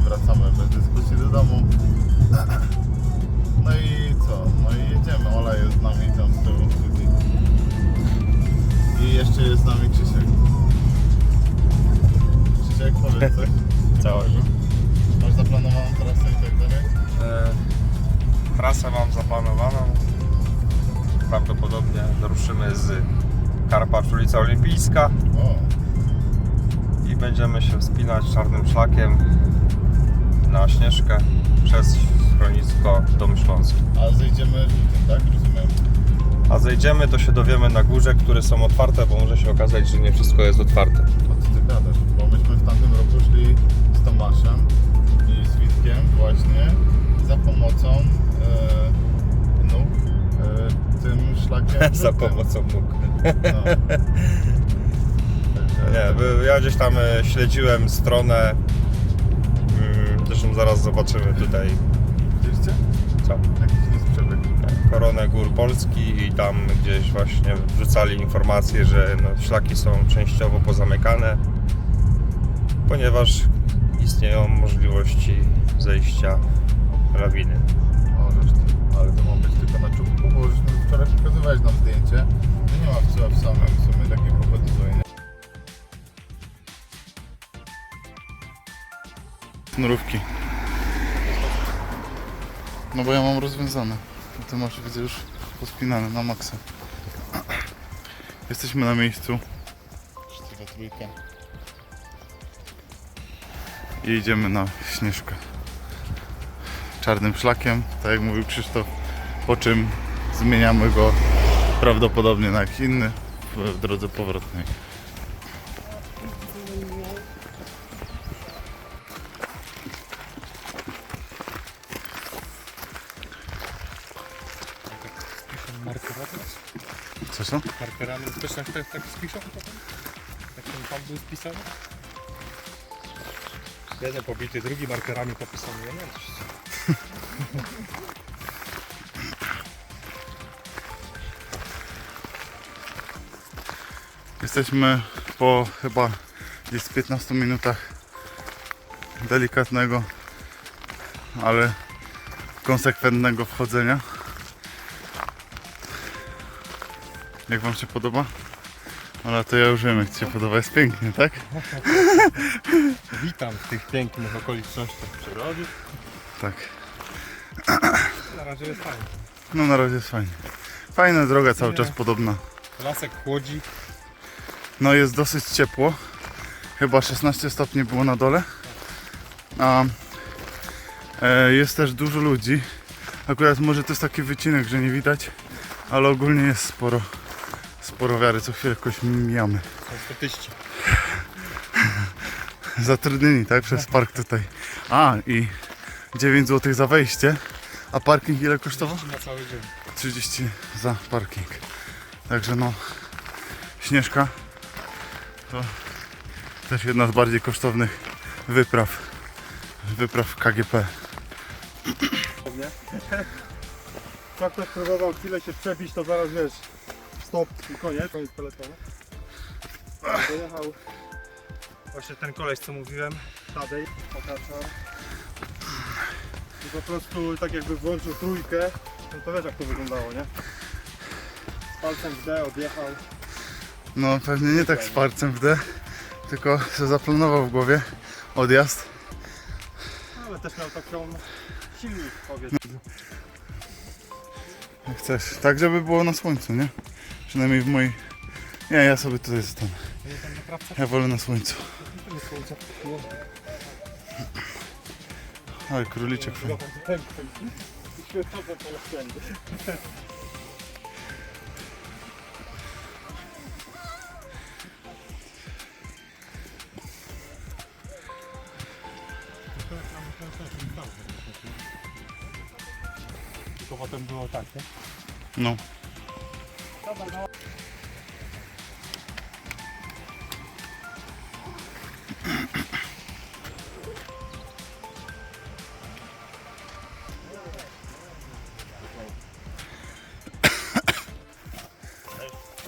wracamy bez dyskusji do domu. No i co? No i jedziemy. Ola jest z nami tam z tyłu. I jeszcze jest z nami Krzysiek. Krzysiek, powiedz coś. Całego. Masz zaplanowaną trasę i tak dalej? E, trasę mam zaplanowaną. Prawdopodobnie ruszymy z Karpacz ulica Olimpijska. O. I będziemy się wspinać czarnym szlakiem na Śnieżkę przez schronisko Dom Śląski. a zejdziemy żółtym, tak? Rozumiem. A zejdziemy, to się dowiemy na górze, które są otwarte, bo może się okazać, że nie wszystko jest otwarte. O co ty gadasz? Bo myśmy w tamtym roku szli z Tomaszem i z Witkiem właśnie za pomocą e, nóg e, tym szlakiem Za pomocą nóg. No. Nie, ja gdzieś tam e, śledziłem stronę. Zresztą zaraz zobaczymy tutaj Widzieliście? co. Jakiś niesprzebyk. Koronę Gór Polski i tam gdzieś właśnie wrzucali informacje, że no, szlaki są częściowo pozamykane, ponieważ istnieją możliwości zejścia lawiny. O, zresztą. Ale to ma być tylko na czubku, bo żeśmy wczoraj pokazywałeś nam zdjęcie. No nie ma w, w samym Sznurówki. No bo ja mam rozwiązane. A Ty masz widzę już pospinane na maksa. Jesteśmy na miejscu. Trójka. I idziemy na śnieżkę czarnym szlakiem, tak jak mówił Krzysztof, po czym zmieniamy go prawdopodobnie na jakiś inny w drodze powrotnej. Są? Markerami też tak, tak, tak spiszą potem? Jak ten pan był spisany? Jeden pobity, drugi markerami popisany. Ja nie wiem, coś. Jesteśmy po chyba gdzieś z 15 minutach delikatnego, ale konsekwentnego wchodzenia. Jak Wam się podoba? Ale to ja już wiem, jak Ci się podoba, jest pięknie, tak? Witam w tych pięknych okolicznościach przyrody. Tak. Na razie jest fajnie. No na razie jest fajnie. Fajna droga, cały czas podobna. Lasek chłodzi. No jest dosyć ciepło. Chyba 16 stopni było na dole. A e, jest też dużo ludzi. Akurat może to jest taki wycinek, że nie widać, ale ogólnie jest sporo, sporo wiary. Co chwilę jakoś mijamy. Są statyści. Zatrudnieni, tak? Przez park tutaj. A i 9 zł za wejście. A parking ile kosztował? Na cały dzień. 30 za parking. Także no, Śnieżka to też jedna z bardziej kosztownych wypraw. Wypraw KGP. Jak ktoś próbował chwilę się przebić, to zaraz wiesz, stop i koniec, koniec peletonu. Dojechał właśnie ten koleś, co mówiłem, Tadej, Pokaczar. I po prostu tak jakby włączył trójkę, no to wiesz jak to wyglądało, nie? Z palcem w D odjechał. No pewnie nie tak z parcem w D, tylko sobie zaplanował w głowie odjazd. Ale też miał taką silnik, powiedz. Jak chcesz. Tak żeby było na słońcu, nie? Przynajmniej w mojej... Nie, ja sobie tutaj zostanę. Ja wolę na słońcu. Ale króliczek fajny. Tylko potem było tak, nie? No.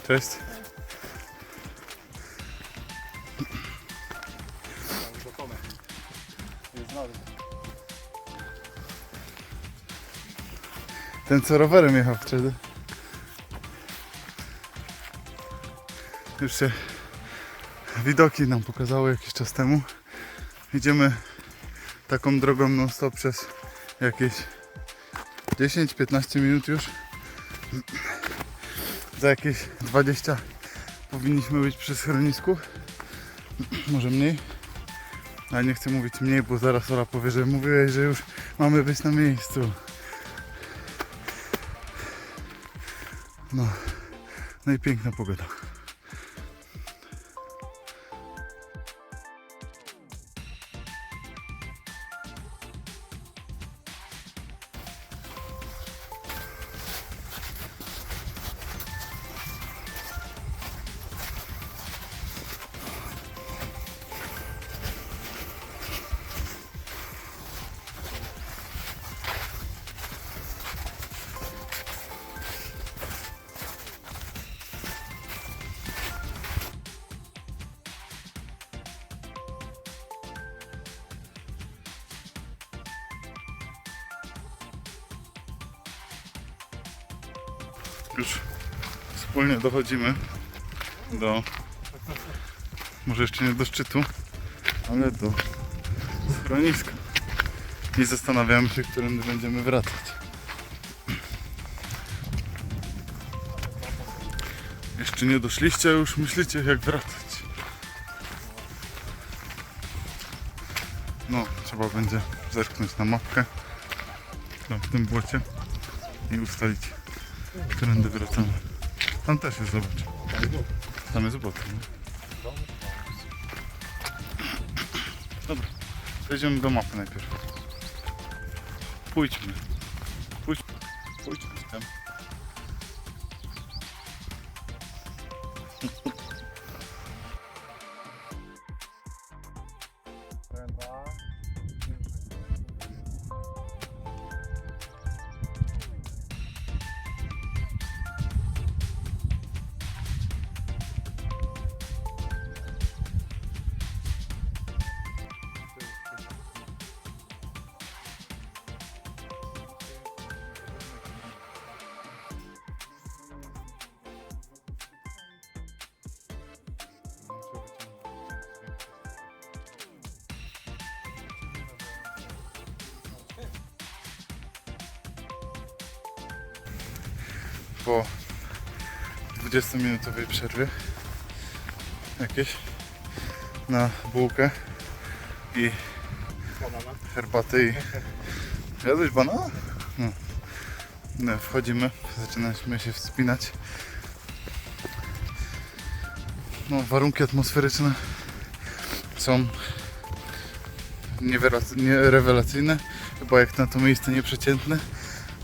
Cześć. Ten co rowerem jechał wtedy. Już się widoki nam pokazały jakiś czas temu. Idziemy taką drogą non stop przez jakieś 10-15 minut już. Za jakieś 20 powinniśmy być przy schronisku. Może mniej. Ale nie chcę mówić mniej, bo zaraz Ola powie, że mówiłeś, że już mamy być na miejscu. No, no i piękna pogoda. Już wspólnie dochodzimy do, może jeszcze nie do szczytu, ale do schroniska. I zastanawiamy się, którędy będziemy wracać. Jeszcze nie doszliście, już myślicie jak wracać. No, trzeba będzie zerknąć na mapkę tam w tym błocie i ustalić, którędy wracamy. Tam też jest, zobacz. Tam jest nie? Dobra, przejdziemy do mapy najpierw. Pójdźmy. Pójdźmy. Pójdźmy tam. Po 20-minutowej przerwie jakieś na bułkę i herbatę i jadłeś banana? No. no. Wchodzimy, zaczynaliśmy się wspinać. No, warunki atmosferyczne są niewera- nierewelacyjne, chyba jak na to miejsce nieprzeciętne,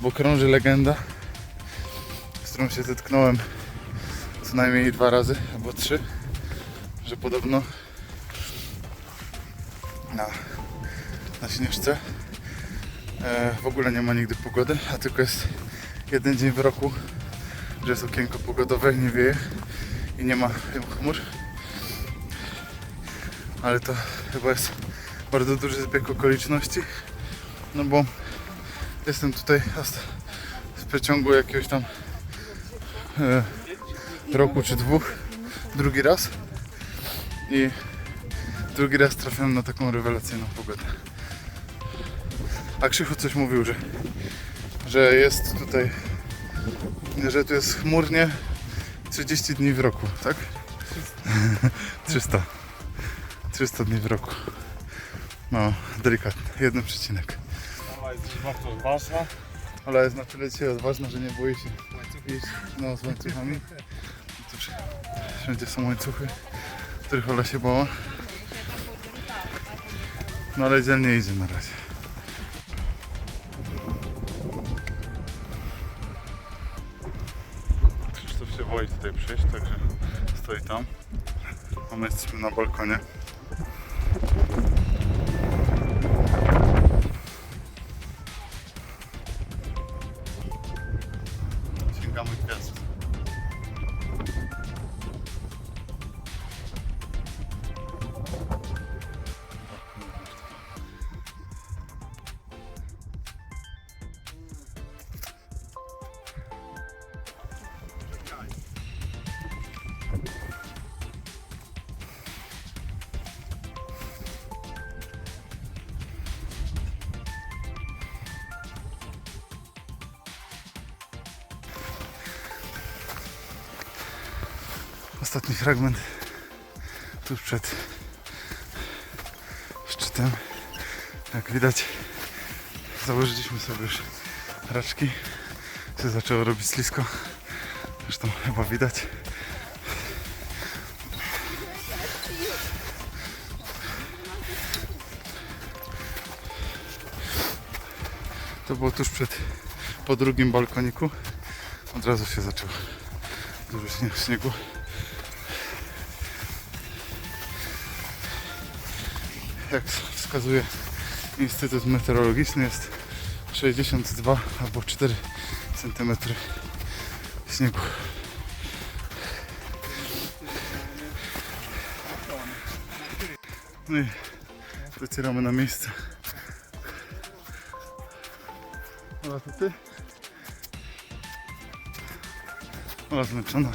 bo krąży legenda, którą się zetknąłem co najmniej dwa razy albo trzy, że podobno na, na Śnieżce e, w ogóle nie ma nigdy pogody, a tylko jest jeden dzień w roku, że jest okienko pogodowe, nie wieje i nie ma chmur. Ale to chyba jest bardzo duży zbieg okoliczności, no bo jestem tutaj w przeciągu jakiegoś tam roku czy dwóch drugi raz i drugi raz trafiłem na taką rewelacyjną pogodę. A Krzychu coś mówił, że, że jest tutaj, że tu jest chmurnie 30 dni w roku, tak? 300. 300 dni w roku. No, delikatnie, jeden przecinek. Mama jest bardzo ważna. Ale jest na tyle dzisiaj odważna, że nie boi się iść no, z łańcuchami. Wszędzie są łańcuchy, których Ola się bała. No ale dzielnie idzie na razie. Krzysztof się boi tutaj przyjść, także stoi tam. A my jesteśmy na balkonie. Ostatni fragment tuż przed szczytem. Jak widać, założyliśmy sobie już raczki. Się zaczęło robić ślisko. Zresztą chyba widać. To było tuż przed, po drugim balkoniku. Od razu się zaczęło dużo śnieg, śniegu. Jak wskazuje Instytut Meteorologiczny jest 62 albo 4 cm śniegu. No i docieramy na miejsce. Ola, to ty? Ola zmęczona.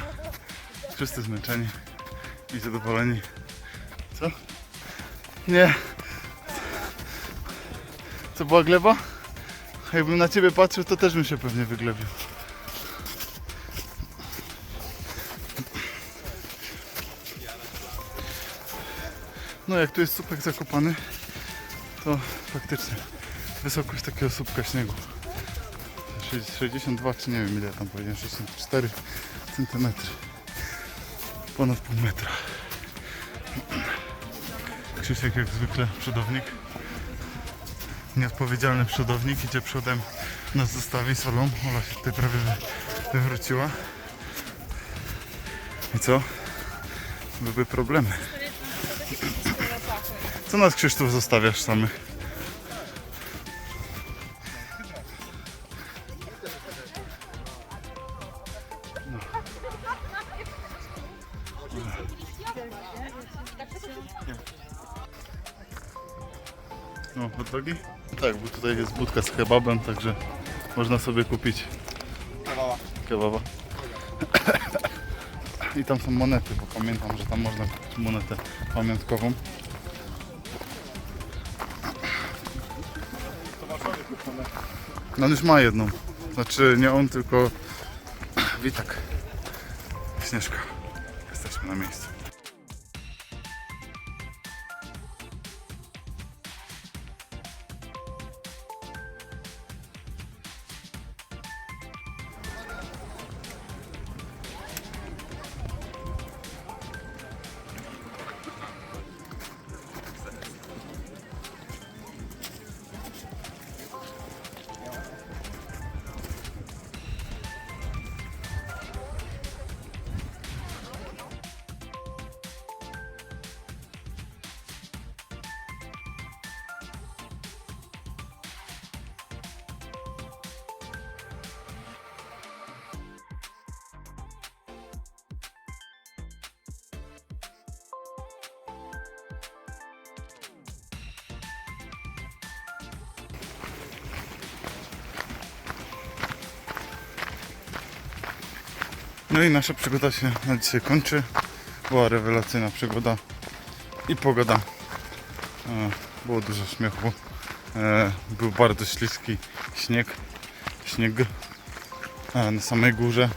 Wszyscy zmęczeni i zadowoleni. Co? Nie. Co była gleba? Jakbym na ciebie patrzył, to też bym się pewnie wyglebił. No jak tu jest słupek zakopany, to faktycznie wysokość takiego słupka śniegu. 62 czy nie wiem ile tam powiedziałem, 64 cm. Ponad pół metra. Krzysiek jak zwykle przodownik. Nieodpowiedzialny przodownik idzie przodem nas zostawi solą. Ola się tutaj prawie wy- wywróciła. I co? Były problemy. Co nas Krzysztof zostawiasz samych? No, hot dogi? Tak, bo tutaj jest budka z kebabem, także można sobie kupić kebaba. I tam są monety, bo pamiętam, że tam można kupić monetę pamiątkową. No on już ma jedną. Znaczy nie on, tylko Witak. Śnieżka. Jesteśmy na miejscu. No i nasza przygoda się na dzisiaj kończy. Była rewelacyjna przygoda i pogoda. E, Było dużo śmiechu. E, Był bardzo śliski śnieg. Śnieg e, na samej górze.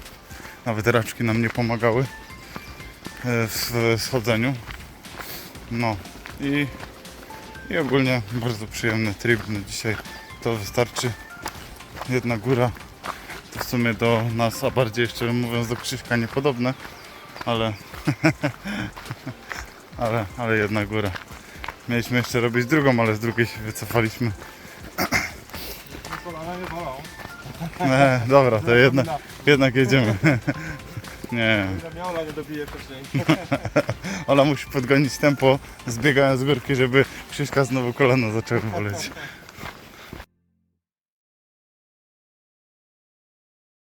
Nawet raczki nam nie pomagały w schodzeniu. No i, i ogólnie bardzo przyjemny trip na dzisiaj. To wystarczy. Jedna góra w sumie do nas, a bardziej jeszcze mówiąc do Krzyśka niepodobne, ale ale, ale jedna góra. Mieliśmy jeszcze robić drugą, ale z drugiej się wycofaliśmy. Kolana nie bolą. E, dobra, to jednak, jednak jedziemy. Nie, miała nie dobije. Ola musi podgonić tempo, zbiegając z górki, żeby Krzyśka znowu kolano zaczęły boleć.